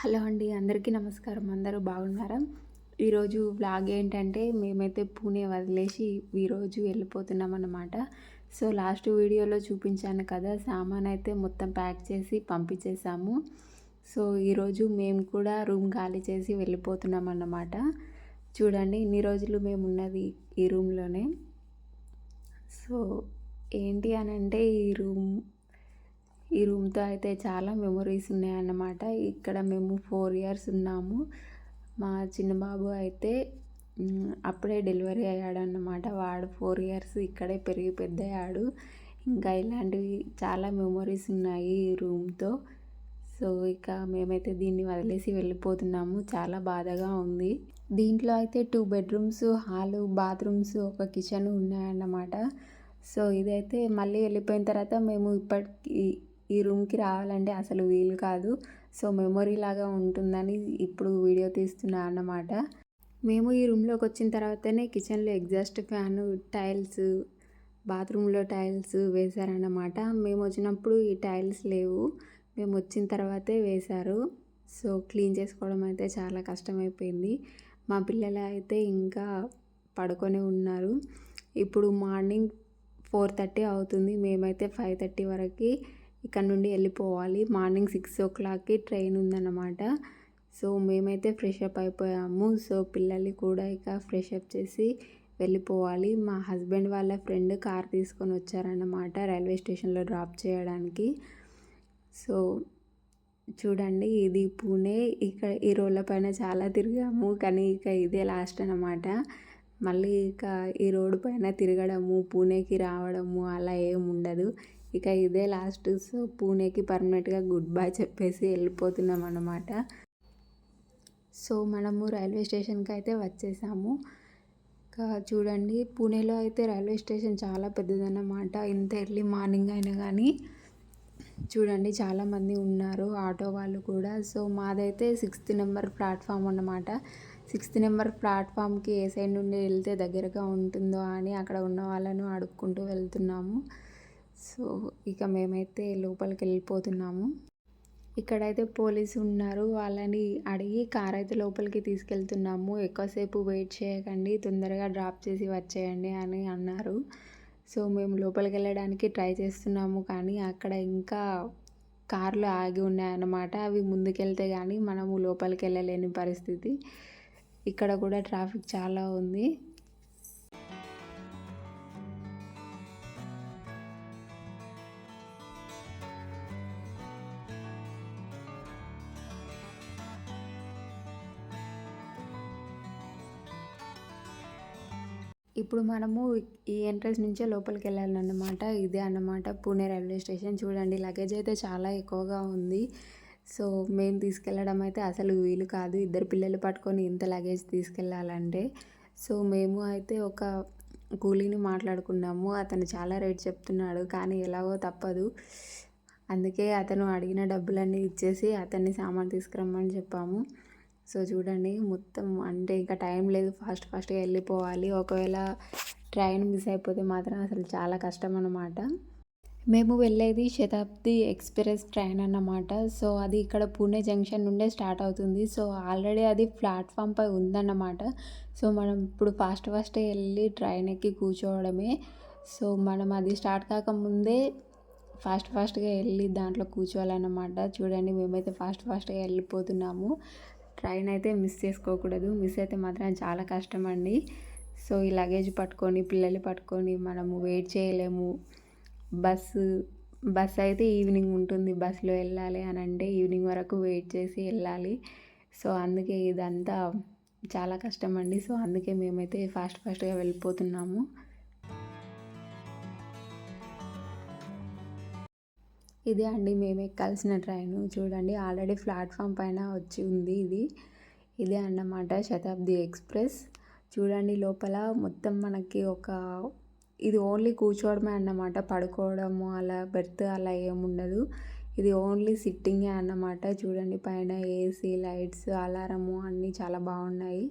Hello అండి అందరికీ నమస్కారం. అందరూ బాగున్నారా? ఈరోజు వ్లాగ్ ఏంటంటే మేమైతే పూణే వదిలేసి ఈరోజు వెళ్ళిపోతున్నాం అన్నమాట. సో లాస్ట్ వీడియోలో చూపించాను కదా సామాన్ అయితే మొత్తం ప్యాక్ చేసి పంపించేసాము. సో ఈరోజు మేము కూడా రూమ్ ఖాళీ చేసి వెళ్ళిపోతున్నాం అన్నమాట. చూడండి ఇన్ని రోజులు మేము ఉన్నది ఈ రూమ్లోనే. సో ఏంటి అని అంటే ఈ రూమ్ ఈ రూమ్తో అయితే చాలా మెమొరీస్ ఉన్నాయన్నమాట. ఇక్కడ మేము ఫోర్ ఇయర్స్ ఉన్నాము. మా చిన్న బాబు అయితే అప్పుడే డెలివరీ అయ్యాడన్నమాట. వాడు ఫోర్ ఇయర్స్ ఇక్కడే పెరిగి పెద్దయ్యాడు. ఇంకా ఇలాంటివి చాలా మెమొరీస్ ఉన్నాయి ఈ రూమ్తో. సో ఇక మేమైతే దీన్ని వదిలేసి వెళ్ళిపోతున్నాము. చాలా బాధగా ఉంది. దీంట్లో అయితే టూ బెడ్రూమ్స్ హాలు బాత్రూమ్స్ ఒక కిచెన్ ఉన్నాయన్నమాట. సో ఇదైతే మళ్ళీ వెళ్ళిపోయిన తర్వాత మేము ఇప్పటికి ఈ రూమ్కి రావాలంటే అసలు వీలు కాదు. సో మెమొరీ లాగా ఉంటుందని ఇప్పుడు వీడియో తీస్తున్నా అన్నమాట. మేము ఈ రూమ్లోకి వచ్చిన తర్వాతనే కిచెన్లో ఎగ్జాస్ట్ ఫ్యాన్ టైల్స్ బాత్రూంలో టైల్స్ వేశారన్నమాట. మేము వచ్చినప్పుడు ఈ టైల్స్ లేవు. మేము వచ్చిన తర్వాతే వేశారు. సో క్లీన్ చేసుకోవడం అయితే చాలా కష్టమైపోయింది. మా పిల్లలు అయితే ఇంకా పడుకొని ఉన్నారు. ఇప్పుడు మార్నింగ్ ఫోర్ థర్టీ అవుతుంది. మేమైతే ఫైవ్ థర్టీ వరకు ఇక్కడ నుండి వెళ్ళిపోవాలి. మార్నింగ్ సిక్స్ ఓ క్లాక్కి ట్రైన్ ఉందన్నమాట. సో మేమైతే ఫ్రెష్ అప్ అయిపోయాము. సో పిల్లల్ని కూడా ఇక ఫ్రెష్ అప్ చేసి వెళ్ళిపోవాలి. మా హస్బెండ్ వాళ్ళ ఫ్రెండ్ కార్ తీసుకొని వచ్చారన్నమాట రైల్వే స్టేషన్లో డ్రాప్ చేయడానికి. సో చూడండి ఇది పూణే. ఇక్కడ ఈ రోడ్ల పైన చాలా తిరిగాము. కానీ ఇక ఇదే లాస్ట్ అనమాట మళ్ళీ ఇక ఈ రోడ్డు పైన తిరగడము పూణేకి రావడము అలా ఏం ఉండదు. ఇక ఇదే లాస్ట్. సో పూణేకి పర్మనెంట్గా గుడ్ బై చెప్పేసి వెళ్ళిపోతున్నాం అన్నమాట. సో మనము రైల్వే స్టేషన్కి అయితే వచ్చేసాము. ఇంకా చూడండి పూణేలో అయితే రైల్వే స్టేషన్ చాలా పెద్దదన్నమాట. ఇంత ఎర్లీ మార్నింగ్ అయినా కానీ చూడండి చాలామంది ఉన్నారు ఆటో వాళ్ళు కూడా. సో మాదైతే సిక్స్త్ నెంబర్ ప్లాట్ఫామ్ అన్నమాట. సిక్స్త్ నెంబర్ ప్లాట్ఫామ్కి ఏ సైడ్ నుండి వెళ్తే దగ్గరగా ఉంటుందో అని అక్కడ ఉన్న వాళ్ళను అడుక్కుంటూ వెళ్తున్నాము. సో ఇక మేమైతే లోపలికి వెళ్ళిపోతున్నాము ఇక్కడైతే పోలీసు ఉన్నారు వాళ్ళని అడిగి కార్ అయితే లోపలికి తీసుకెళ్తున్నాము. ఎక్కువసేపు వెయిట్ చేయకండి తొందరగా డ్రాప్ చేసి వచ్చేయండి అని అన్నారు. సో మేము లోపలికి వెళ్ళడానికి ట్రై చేస్తున్నాము కానీ అక్కడ ఇంకా కార్లు ఆగి ఉన్నాయన్నమాట. అవి ముందుకెళ్తే కానీ మనము లోపలికి వెళ్ళలేని పరిస్థితి. ఇక్కడ కూడా ట్రాఫిక్ చాలా ఉంది. ఇప్పుడు మనము ఈ ఎంట్రన్స్ నుంచే లోపలికి వెళ్ళాలన్నమాట. ఇదే అన్నమాట. పూణే రైల్వే స్టేషన్ చూడండి. లగేజ్ అయితే చాలా ఎక్కువగా ఉంది. సో మేము తీసుకెళ్ళడం అయితే అసలు వీలు కాదు. ఇద్దరు పిల్లలు పట్టుకొని ఇంత లగేజ్ తీసుకెళ్ళాలంటే. సో మేము అయితే ఒక కూలీని మాట్లాడుకున్నాము. అతను చాలా రేట్ చెప్తున్నాడు. కానీ ఎలాగో తప్పదు. అందుకే అతను అడిగిన డబ్బులన్నీ ఇచ్చేసి అతన్ని సామాన్ తీసుకురమ్మని చెప్పాము. సో చూడండి మొత్తం అంటే ఇంకా టైం లేదు. ఫాస్ట్ ఫాస్ట్గా వెళ్ళిపోవాలి. ఒకవేళ ట్రైన్ మిస్ అయిపోతే మాత్రం అసలు చాలా కష్టం అన్నమాట. మేము వెళ్ళేది శతాబ్ది ఎక్స్ప్రెస్ ట్రైన్ అన్నమాట. సో అది ఇక్కడ పూణే జంక్షన్ నుండే స్టార్ట్ అవుతుంది. సో ఆల్రెడీ అది ప్లాట్ఫామ్పై ఉందన్నమాట. సో మనం ఇప్పుడు ఫాస్ట్ ఫాస్ట్ వెళ్ళి ట్రైన్ ఎక్కి కూర్చోవడమే. సో మనం అది స్టార్ట్ కాకముందే ఫాస్ట్ ఫాస్ట్గా వెళ్ళి దాంట్లో కూర్చోవాలన్నమాట. చూడండి మేమైతే ఫాస్ట్ ఫాస్ట్గా వెళ్ళిపోతున్నాము. ట్రైన్ అయితే మిస్ చేసుకోకూడదు. మిస్ అయితే మాత్రం చాలా కష్టం అండి సో ఈ లగేజ్ పట్టుకొని పిల్లలు పట్టుకొని మనము వెయిట్ చేయలేము. బస్సు బస్ అయితే ఈవినింగ్ ఉంటుంది. బస్సులో వెళ్ళాలి అని అంటే ఈవినింగ్ వరకు వెయిట్ చేసి వెళ్ళాలి. సో అందుకే ఇదంతా చాలా కష్టం అండి సో అందుకే మేమైతే ఫాస్ట్ ఫాస్ట్గా వెళ్ళిపోతున్నాము. ఇదే అండి మేము ఎక్కాల్సిన ట్రైన్. చూడండి ఆల్రెడీ ప్లాట్ఫామ్ పైన వచ్చి ఉంది ఇది. ఇదే అన్నమాట శతాబ్ది ఎక్స్ప్రెస్. చూడండి లోపల మొత్తం మనకి ఒక ఇది ఓన్లీ కూర్చోవడమే అన్నమాట. పడుకోవడము అలా బెర్త్ అలా ఏముండదు ఇది ఓన్లీ సిట్టింగే అన్నమాట. చూడండి పైన ఏసీ లైట్స్ అలారము అన్నీ చాలా బాగున్నాయి.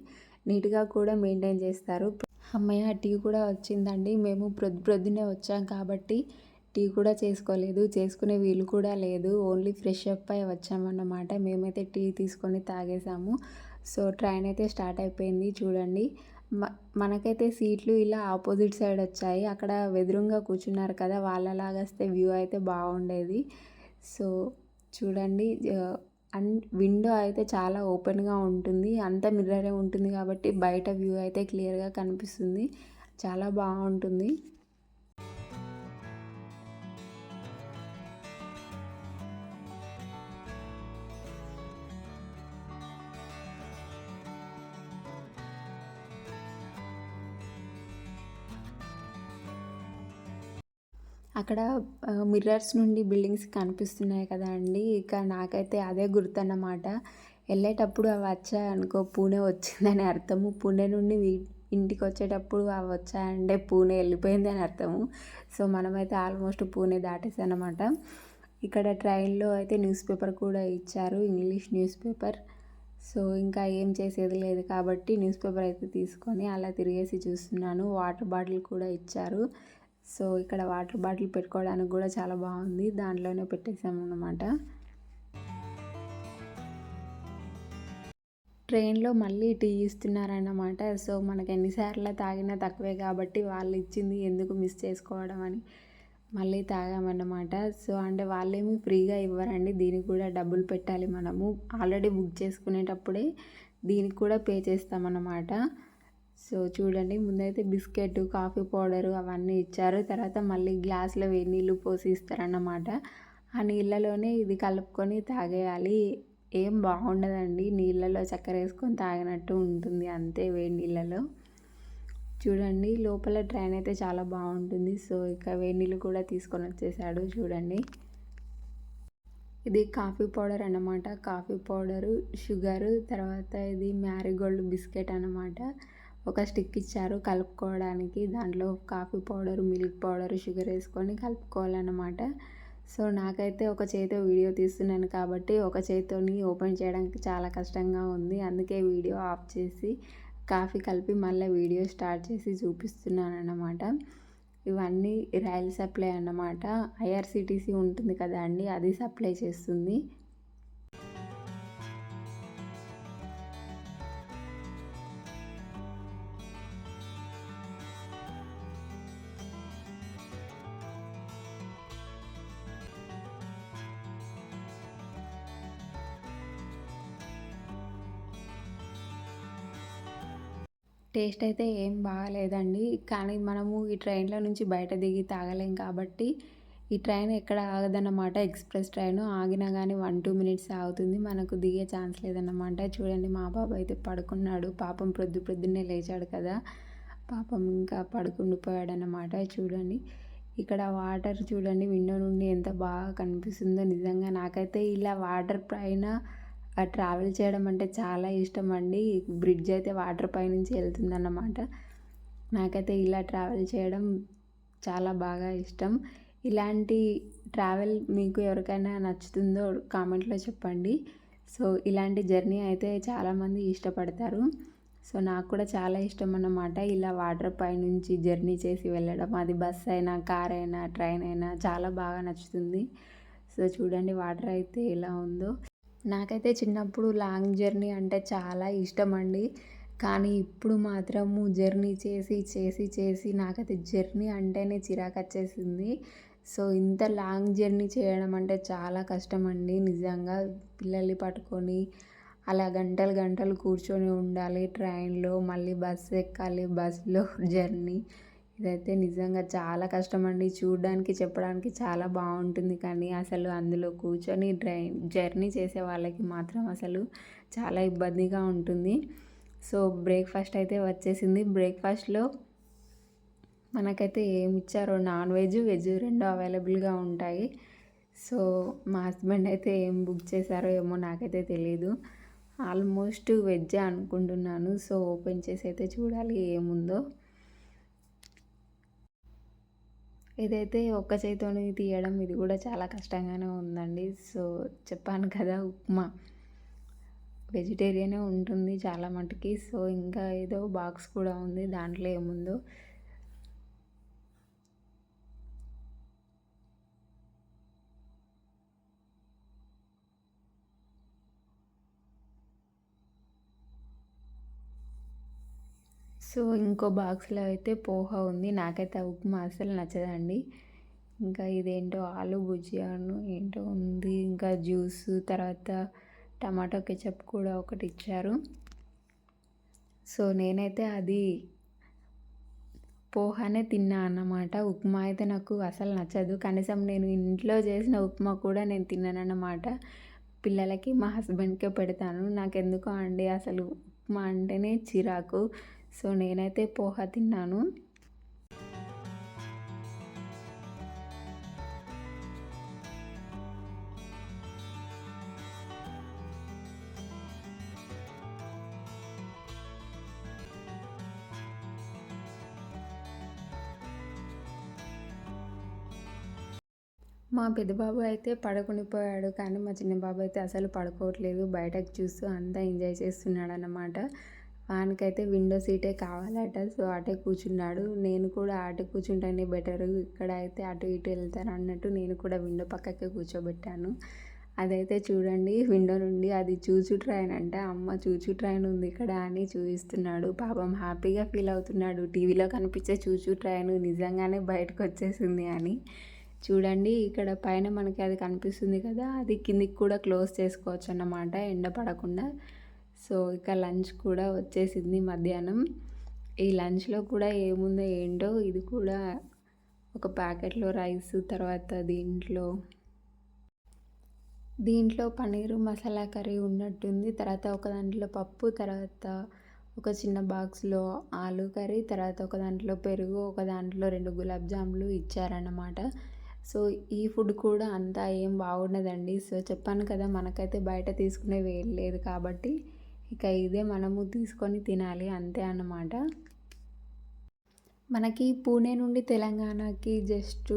నీట్గా కూడా మెయింటైన్ చేస్తారు. అమ్మయ్య టీ కూడా వచ్చిందండి. మేము ప్రొద్దు ప్రొద్దునే వచ్చాం కాబట్టి టీ కూడా చేసుకోలేదు. చేసుకునే వీలు కూడా లేదు. ఓన్లీ ఫ్రెష్ అప్ అయి వచ్చామన్నమాట. మేమైతే టీ తీసుకొని తాగేసాము. సో ట్రైన్ అయితే స్టార్ట్ అయిపోయింది. చూడండి. మ మనకైతే సీట్లు ఇలా ఆపోజిట్ సైడ్ వచ్చాయి. అక్కడ వెదురుగా కూర్చున్నారు కదా వాళ్ళలాగా వస్తే వ్యూ అయితే బాగుండేది. సో చూడండి. అండ్ విండో అయితే చాలా ఓపెన్గా ఉంటుంది. అంత మిర్రరే ఉంటుంది కాబట్టి బయట వ్యూ అయితే క్లియర్గా కనిపిస్తుంది. చాలా బాగుంటుంది. అక్కడ మిర్రర్స్ నుండి బిల్డింగ్స్ కనిపిస్తున్నాయి కదా అండి. ఇక నాకైతే అదే గుర్తన్నమాట. వెళ్ళేటప్పుడు అవి వచ్చాయనుకో పూణే వచ్చిందని అర్థము. పూణే నుండి ఇంటికి వచ్చేటప్పుడు అవి వచ్చాయంటే పూణే వెళ్ళిపోయింది అని అర్థము. సో మనమైతే ఆల్మోస్ట్ పూణే దాటేసానమాట. ఇక్కడ ట్రైన్లో అయితే న్యూస్ పేపర్ కూడా ఇచ్చారు ఇంగ్లీష్ న్యూస్ పేపర్. సో ఇంకా ఏం చేసేది లేదు కాబట్టి న్యూస్ పేపర్ అయితే తీసుకొని అలా తిరిగేసి చూస్తున్నాను. వాటర్ బాటిల్ కూడా ఇచ్చారు. సో ఇక్కడ వాటర్ బాటిల్ పెట్టుకోవడానికి కూడా చాలా బాగుంది. దాంట్లోనే పెట్టేసాము అనమాట ట్రైన్లో మళ్ళీ టీ ఇస్తున్నారన్నమాట. సో మనకు ఎన్నిసార్లు తాగినా తక్కువే కాబట్టి వాళ్ళు ఇచ్చింది ఎందుకు మిస్ చేసుకోవడం అని మళ్ళీ తాగామన్నమాట. సో అంటే వాళ్ళేమి ఫ్రీగా ఇవ్వరండి. దీనికి కూడా డబ్బులు పెట్టాలి మనము. ఆల్రెడీ బుక్ చేసుకునేటప్పుడే దీనికి కూడా పే చేస్తామన్నమాట. సో చూడండి ముందైతే బిస్కెట్ కాఫీ పౌడరు అవన్నీ ఇచ్చారు. తర్వాత మళ్ళీ గ్లాస్లో వేడి నీళ్ళు పోసి ఇస్తారన్నమాట. ఆ నీళ్ళలోనే ఇది కలుపుకొని తాగేయాలి. ఏం బాగుండదండి. నీళ్ళలో చక్కెర వేసుకొని తాగినట్టు ఉంటుంది అంతే వేడి నీళ్ళలో. చూడండి లోపల ట్రైన్ అయితే చాలా బాగుంటుంది. సో ఇక వేడి నీళ్ళు కూడా తీసుకొని వచ్చేసాడు చూడండి. ఇది కాఫీ పౌడర్ అన్నమాట. కాఫీ పౌడరు షుగరు తర్వాత ఇది మ్యారీగోల్డ్ బిస్కెట్ అన్నమాట. ఒక స్టిక్ ఇచ్చారు. కలుపుకోవడానికి దాంట్లో coffee powder milk powder sugar వేసుకొని కలుపుకోవాలన్నమాట. సో నాకైతే ఒక చేతితో వీడియో తీస్తున్నాను కాబట్టి ఒక చేతితోని ఓపెన్ చేయడానికి చాలా కష్టంగా ఉంది. అందుకే వీడియో ఆఫ్ చేసి కాఫీ కలిపి మళ్ళీ వీడియో స్టార్ట్ చేసి చూపిస్తున్నాను అన్నమాట ఇవన్నీ రైల్ సప్లై అన్నమాట. ఐఆర్సిటీసీ ఉంటుంది కదా అండి అది సప్లై చేస్తుంది. టేస్ట్ అయితే ఏం బాగాలేదండి. కానీ మనము ఈ ట్రైన్లో నుంచి బయట దిగి తాగలేం కాబట్టి ఈ ట్రైన్ ఎక్కడ ఆగదన్నమాట. ఎక్స్ప్రెస్ ట్రైన్ ఆగినా కానీ వన్ టూ మినిట్స్ ఆగుతుంది. మనకు దిగే ఛాన్స్ లేదన్నమాట. చూడండి మా బాబు అయితే పడుకున్నాడు. పాపం ప్రొద్దు ప్రొద్దున్నే లేచాడు కదా. పాపం ఇంకా పడుకుండిపోయాడన్నమాట చూడండి ఇక్కడ వాటర్ చూడండి విండో నుండి ఎంత బాగా కనిపిస్తుందో. నిజంగా నాకైతే ఇలా వాటర్ పైన ట్రావెల్ చేయడం అంటే చాలా ఇష్టం అండి బ్రిడ్జ్ అయితే వాటర్ పైనుంచి వెళ్తుందన్నమాట. నాకైతే ఇలా ట్రావెల్ చేయడం చాలా బాగా ఇష్టం. ఇలాంటి ట్రావెల్ మీకు ఎవరికైనా నచ్చుతుందో కామెంట్లో చెప్పండి. సో ఇలాంటి జర్నీ అయితే చాలామంది ఇష్టపడతారు. సో నాకు కూడా చాలా ఇష్టం అన్నమాట. ఇలా వాటర్ పైనుంచి జర్నీ చేసి వెళ్ళడం. అది బస్ అయినా కార్ అయినా ట్రైన్ అయినా చాలా బాగా నచ్చుతుంది. సో చూడండి వాటర్ అయితే ఎలా ఉందో. నాకైతే చిన్నప్పుడు లాంగ్ జర్నీ అంటే చాలా ఇష్టం అండి కానీ ఇప్పుడు మాత్రము జర్నీ చేసి చేసి చేసి నాకైతే జర్నీ అంటేనే చిరాకు వచ్చేసింది. సో ఇంత లాంగ్ జర్నీ చేయడం అంటే చాలా కష్టం అండి నిజంగా పిల్లల్ని పట్టుకొని అలా గంటలు గంటలు కూర్చొని ఉండాలి ట్రైన్లో మళ్ళీ బస్సు ఎక్కాలి బస్సులో జర్నీ. ఇదైతే నిజంగా చాలా కష్టం అండి చూడడానికి చెప్పడానికి చాలా బాగుంటుంది కానీ అసలు అందులో కూర్చొని డ్రై జర్నీ చేసే వాళ్ళకి మాత్రం అసలు చాలా ఇబ్బందిగా ఉంటుంది. సో బ్రేక్ఫాస్ట్ అయితే వచ్చేసింది. బ్రేక్ఫాస్ట్లో మనకైతే ఏమి ఇచ్చారో నాన్ వెజ్ వెజ్ రెండు అవైలబుల్గా ఉంటాయి. సో మా హస్బెండ్ అయితే ఏం బుక్ చేశారో ఏమో నాకైతే తెలియదు ఆల్మోస్ట్ వెజ్ అనుకుంటున్నాను. సో ఓపెన్ చేసి అయితే చూడాలి ఏముందో. ఇదైతే ఒక్క చేతితోని తీయడం ఇది కూడా చాలా కష్టంగానే ఉందండి. సో చెప్పాను కదా ఉప్మా. వెజిటేరియనే ఉంటుంది చాలా మటుకి. సో ఇంకా ఏదో బాక్స్ కూడా ఉంది దాంట్లో ఏముందో. సో ఇంకో బాక్స్లో అయితే పోహా ఉంది. నాకైతే ఆ ఉప్మా అసలు నచ్చదండి. ఇంకా ఇదేంటో ఆలు భుజియాను ఏంటో ఉంది. ఇంకా జ్యూస్ తర్వాత టమాటో కెచప్ కూడా ఒకటి ఇచ్చారు. సో నేనైతే అది పోహానే తిన్నా అన్నమాట. ఉప్మా అయితే నాకు అసలు నచ్చదు. కనీసం నేను ఇంట్లో చేసిన ఉప్మా కూడా నేను తిన్నానన్నమాట పిల్లలకి మా హస్బెండ్కే పెడతాను. నాకు ఎందుకో అండి అసలు ఉప్మా అంటేనే చిరాకు. సో నేనైతే పోహా తిన్నాను. మా పెద్ద బాబు అయితే పడుకునిపోయాడు కానీ మా చిన్న బాబు అయితే అసలు పడుకోవట్లేదు. బయటకు చూస్తూ అంతా ఎంజాయ్ చేస్తున్నాడు అన్నమాట వానికైతే విండో సీటే కావాలట. సో అటే కూర్చున్నాడు. నేను కూడా అటు కూర్చుంటేనే బెటర్ ఇక్కడ అయితే అటు ఇటు వెళ్తాను అన్నట్టు నేను కూడా విండో పక్కకే కూర్చోబెట్టాను. అదైతే చూడండి విండో నుండి అది చూచు ట్రైన్ అంటే. అమ్మ చూచు ట్రైన్ ఉంది ఇక్కడ అని చూపిస్తున్నాడు. పాపం హ్యాపీగా ఫీల్ అవుతున్నాడు. టీవీలో కనిపించే చూచు ట్రైన్ నిజంగానే బయటకు వచ్చేసింది అని. చూడండి ఇక్కడ పైన మనకి అది కనిపిస్తుంది కదా అది కిందికి కూడా క్లోజ్ చేసుకోవచ్చు అన్నమాట. ఎండ పడకుండా. సో ఇక లంచ్ కూడా వచ్చేసింది మధ్యాహ్నం. ఈ లంచ్లో కూడా ఏముందో ఏంటో ఇది కూడా ఒక ప్యాకెట్లో రైస్ తర్వాత దీంట్లో దీంట్లో పన్నీరు మసాలా కర్రీ ఉన్నట్టుంది. తర్వాత ఒక దాంట్లో పప్పు తర్వాత ఒక చిన్న బాక్స్లో ఆలు కర్రీ తర్వాత ఒక దాంట్లో పెరుగు ఒక దాంట్లో రెండు గులాబ్ జాములు ఇచ్చారన్నమాట. సో ఈ ఫుడ్ కూడా అంతా ఏం బాగుండదండి. సో చెప్పాను కదా మనకైతే బయట తీసుకునే వేలు లేదు కాబట్టి ఇక ఇదే మనము తీసుకొని తినాలి అంతే అన్నమాట. మనకి పూణే నుండి తెలంగాణకి just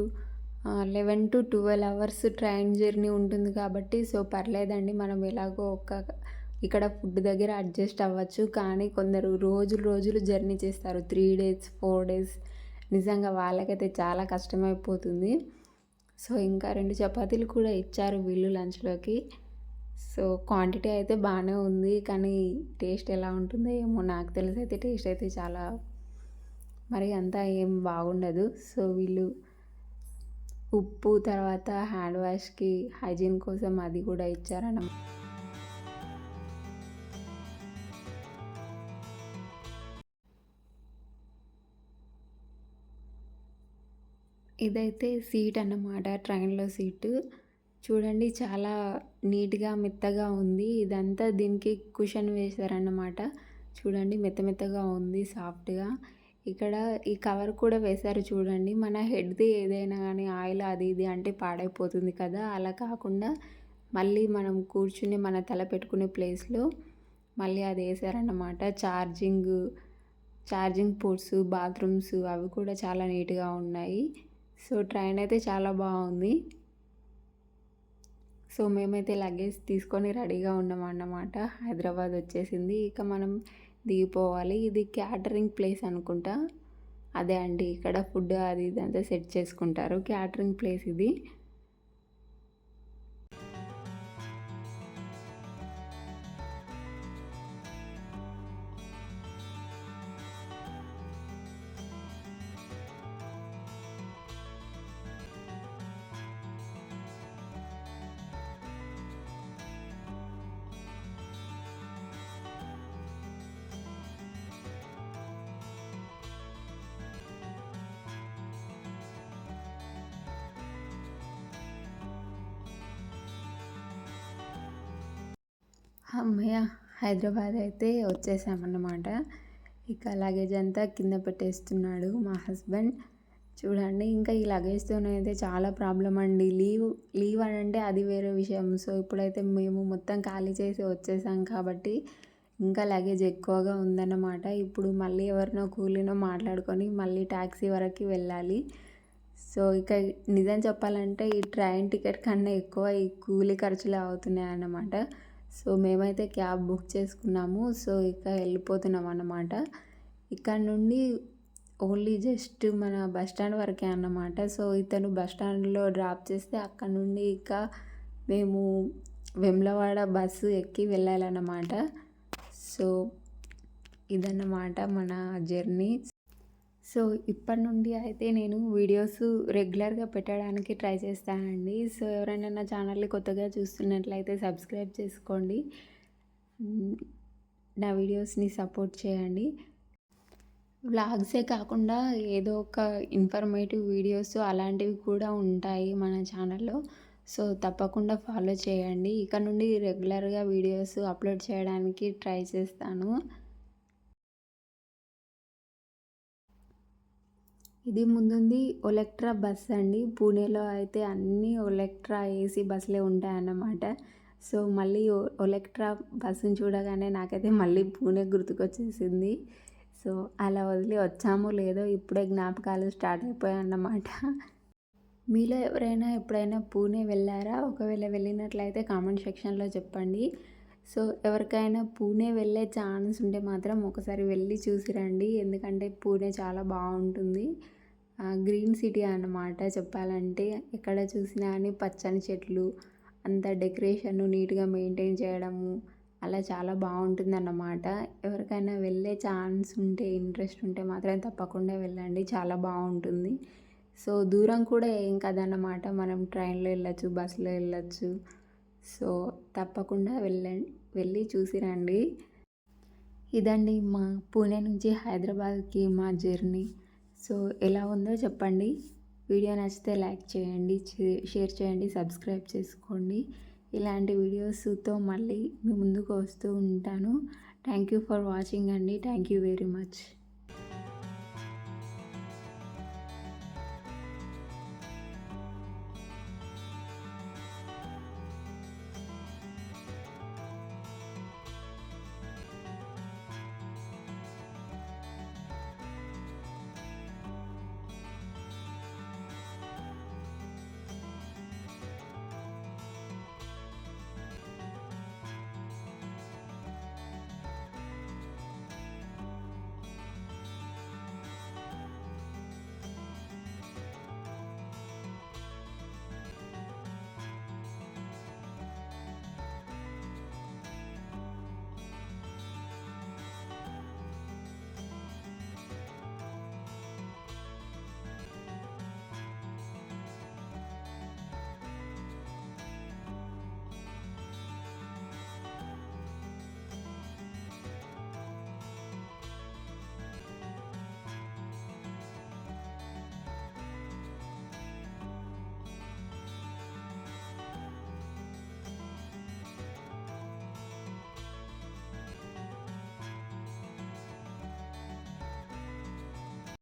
eleven to twelve hours train journey ఉంటుంది కాబట్టి సో పర్లేదండి మనం ఎలాగో ఒక ఇక్కడ ఫుడ్ దగ్గర అడ్జస్ట్ అవ్వచ్చు. కానీ కొందరు రోజులు రోజులు జర్నీ చేస్తారు. త్రీ డేస్ ఫోర్ డేస్ నిజంగా వాళ్ళకైతే చాలా కష్టమైపోతుంది. సో ఇంకా రెండు చపాతీలు కూడా ఇచ్చారు వీళ్ళు లంచ్లోకి. సో క్వాంటిటీ అయితే బాగానే ఉంది కానీ టేస్ట్ ఎలా ఉంటుందో ఏమో నాకు తెలిసి అయితే టేస్ట్ అయితే చాలా మరి అంతా ఏం బాగుండదు. సో వీళ్ళు ఉప్పు తర్వాత హ్యాండ్ వాష్కి హైజీన్ కోసం అది కూడా ఇచ్చారన్నమాట. ఇదైతే సీట్ అన్నమాట ట్రైన్లో సీటు. చూడండి చాలా నీట్గా మెత్తగా ఉంది. ఇదంతా దీనికి కుషన్ వేశారన్నమాట. చూడండి మెత్త మెత్తగా ఉంది సాఫ్ట్గా. ఇక్కడ ఈ కవర్ కూడా వేశారు చూడండి. మన హెడ్ది ఏదైనా కానీ ఆయిల్ అది ఇది అంటే పాడైపోతుంది కదా. అలా కాకుండా మళ్ళీ మనం కూర్చుని మన తల పెట్టుకునే ప్లేస్లో మళ్ళీ అది వేసారన్నమాట ఛార్జింగ్ ఛార్జింగ్ పోర్ట్స్ బాత్రూమ్స్ అవి కూడా చాలా నీట్గా ఉన్నాయి. సో ట్రైన్ అయితే చాలా బాగుంది. సో మేమైతే లగేజ్ తీసుకొని రెడీగా ఉన్నామన్నమాట. హైదరాబాద్ వచ్చేసింది. ఇక మనం దిగిపోవాలి. ఇది క్యాటరింగ్ ప్లేస్ అనుకుంటా. అదే అండి. ఇక్కడ ఫుడ్ అది ఇదంతా సెట్ చేసుకుంటారు. క్యాటరింగ్ ప్లేస్ ఇది. అమ్మయ్య హైదరాబాద్ అయితే వచ్చేసామన్నమాట. ఇక లగేజ్ అంతా కింద పెట్టేస్తున్నాడు మా హస్బెండ్ చూడండి ఇంకా ఈ లగేజ్తోనైతే చాలా ప్రాబ్లం అండి. లీవ్ లీవ్ అని అంటే అది వేరే విషయం. సో ఇప్పుడైతే మేము మొత్తం ఖాళీ చేసి వచ్చేసాం కాబట్టి ఇంకా లగేజ్ ఎక్కువగా ఉందన్నమాట. ఇప్పుడు మళ్ళీ ఎవరినో కూలీనో మాట్లాడుకొని మళ్ళీ ట్యాక్సీ వరకు వెళ్ళాలి. సో ఇక నిజం చెప్పాలంటే ఈ ట్రైన్ టికెట్ కన్నా ఎక్కువ ఈ కూలీ ఖర్చులే అవుతున్నాయి అన్నమాట సో మేమైతే క్యాబ్ బుక్ చేసుకున్నాము. సో ఇక వెళ్ళిపోతున్నాం అన్నమాట. ఇక్కడ నుండి ఓన్లీ జస్ట్ మన బస్ స్టాండ్ వరకే అన్నమాట. సో ఇతను బస్ స్టాండ్లో డ్రాప్ చేస్తే అక్కడ నుండి ఇక మేము వెమ్లవాడ బస్సు ఎక్కి వెళ్ళాలన్నమాట. సో ఇదన్నమాట మన జర్నీ. సో ఇప్పటి నుండి అయితే నేను వీడియోస్ రెగ్యులర్గా పెట్టడానికి ట్రై చేస్తానండి. సో ఎవరైనా నా ఛానల్ని కొత్తగా చూస్తున్నట్లయితే సబ్స్క్రైబ్ చేసుకోండి. నా వీడియోస్ని సపోర్ట్ చేయండి. వ్లాగ్సే కాకుండా ఏదో ఒక ఇన్ఫర్మేటివ్ వీడియోస్ అలాంటివి కూడా ఉంటాయి మన ఛానల్లో. సో తప్పకుండా ఫాలో చేయండి. ఇక నుండి రెగ్యులర్గా వీడియోస్ అప్లోడ్ చేయడానికి ట్రై చేస్తాను. ఇది ముందుంది ఒలెక్ట్రా బస్ అండి. పూణేలో అయితే అన్నీ ఒలెక్ట్రా ఏసీ బస్సులే ఉంటాయన్నమాట. సో మళ్ళీ ఒలెక్ట్రా బస్సుని చూడగానే నాకైతే మళ్ళీ పూణే గుర్తుకొచ్చేసింది. సో అలా వదిలి వచ్చామో లేదో ఇప్పుడే జ్ఞాపకాలు స్టార్ట్ అయిపోయాయన్నమాట. మీలో ఎవరైనా ఎప్పుడైనా పూణే వెళ్ళారా? ఒకవేళ వెళ్ళినట్లయితే కామెంట్ సెక్షన్లో చెప్పండి. సో ఎవరికైనా పూణే వెళ్ళే ఛాన్స్ ఉంటే మాత్రం ఒకసారి వెళ్ళి చూసిరండి ఎందుకంటే పూణే చాలా బాగుంటుంది. గ్రీన్ సిటీ అన్నమాట. చెప్పాలంటే ఎక్కడ చూసినా అని పచ్చని చెట్లు అంత డెకరేషన్ నీట్గా మెయింటైన్ చేయడము అలా చాలా బాగుంటుంది అన్నమాట ఎవరికైనా వెళ్ళే ఛాన్స్ ఉంటే ఇంట్రెస్ట్ ఉంటే మాత్రం తప్పకుండా వెళ్ళండి. చాలా బాగుంటుంది. సో దూరం కూడా ఏం కదన్నమాట. మనం ట్రైన్లో వెళ్ళచ్చు బస్సులో వెళ్ళచ్చు. సో తప్పకుండా వెళ్ళండి వెళ్ళి చూసి రండి. ఇదండి మా పూణే నుంచి హైదరాబాద్కి మా జర్నీ. సో ఎలా ఉందో చెప్పండి. వీడియో నచ్చితే లైక్ చేయండి షేర్ చేయండి సబ్స్క్రైబ్ చేసుకోండి. ఇలాంటి వీడియోస్తో మళ్ళీ మీ ముందుకు వస్తూ ఉంటాను. థ్యాంక్ యూ ఫర్ వాచింగ్ అండి. Thank you very much.